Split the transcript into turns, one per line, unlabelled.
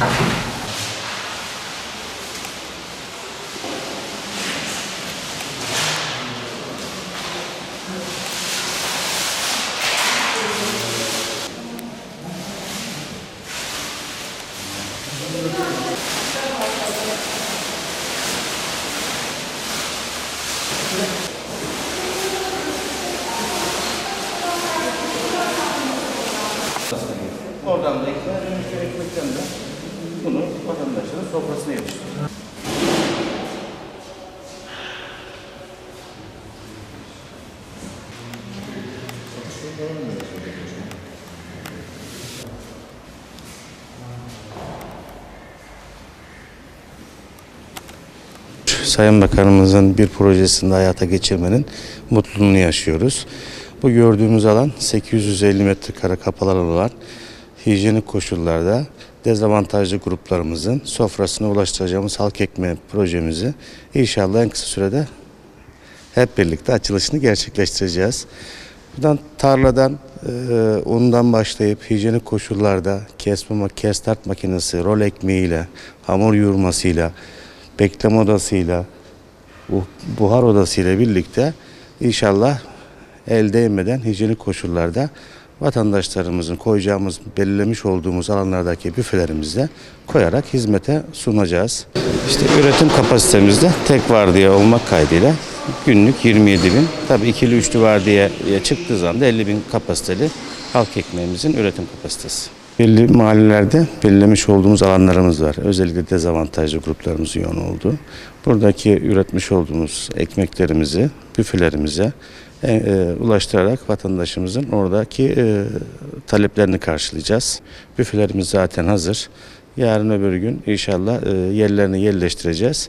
Oradan da ekmeğe dönüşte ekmekten de sofrasına yetiştiriyor. Sayın Bakanımızın bir projesini hayata geçirmenin mutluluğunu yaşıyoruz. Bu gördüğümüz alan 850 metrekare kapalı alan hijyenik koşullarda dezavantajlı gruplarımızın sofrasına ulaştıracağımız halk ekmeği projemizi inşallah en kısa sürede hep birlikte açılışını gerçekleştireceğiz. Buradan tarladan, e, undan başlayıp hijyenik koşullarda kesme, ma- kes tart makinesi, rol ekmeğiyle, hamur yoğurmasıyla, bekleme odasıyla, bu- buhar odasıyla birlikte inşallah el değmeden hijyenik koşullarda vatandaşlarımızın koyacağımız, belirlemiş olduğumuz alanlardaki büfelerimizde koyarak hizmete sunacağız. İşte üretim kapasitemizde tek vardiya olmak kaydıyla günlük 27 bin, tabii ikili üçlü vardiyaya çıktığı zaman da 50 bin kapasiteli halk ekmeğimizin üretim kapasitesi. Belli mahallelerde belirlemiş olduğumuz alanlarımız var. Özellikle dezavantajlı gruplarımızın yoğun olduğu. Buradaki üretmiş olduğumuz ekmeklerimizi büfelerimize e, ulaştırarak vatandaşımızın oradaki e, taleplerini karşılayacağız. Büfelerimiz zaten hazır. Yarın öbür gün inşallah e, yerlerini yerleştireceğiz.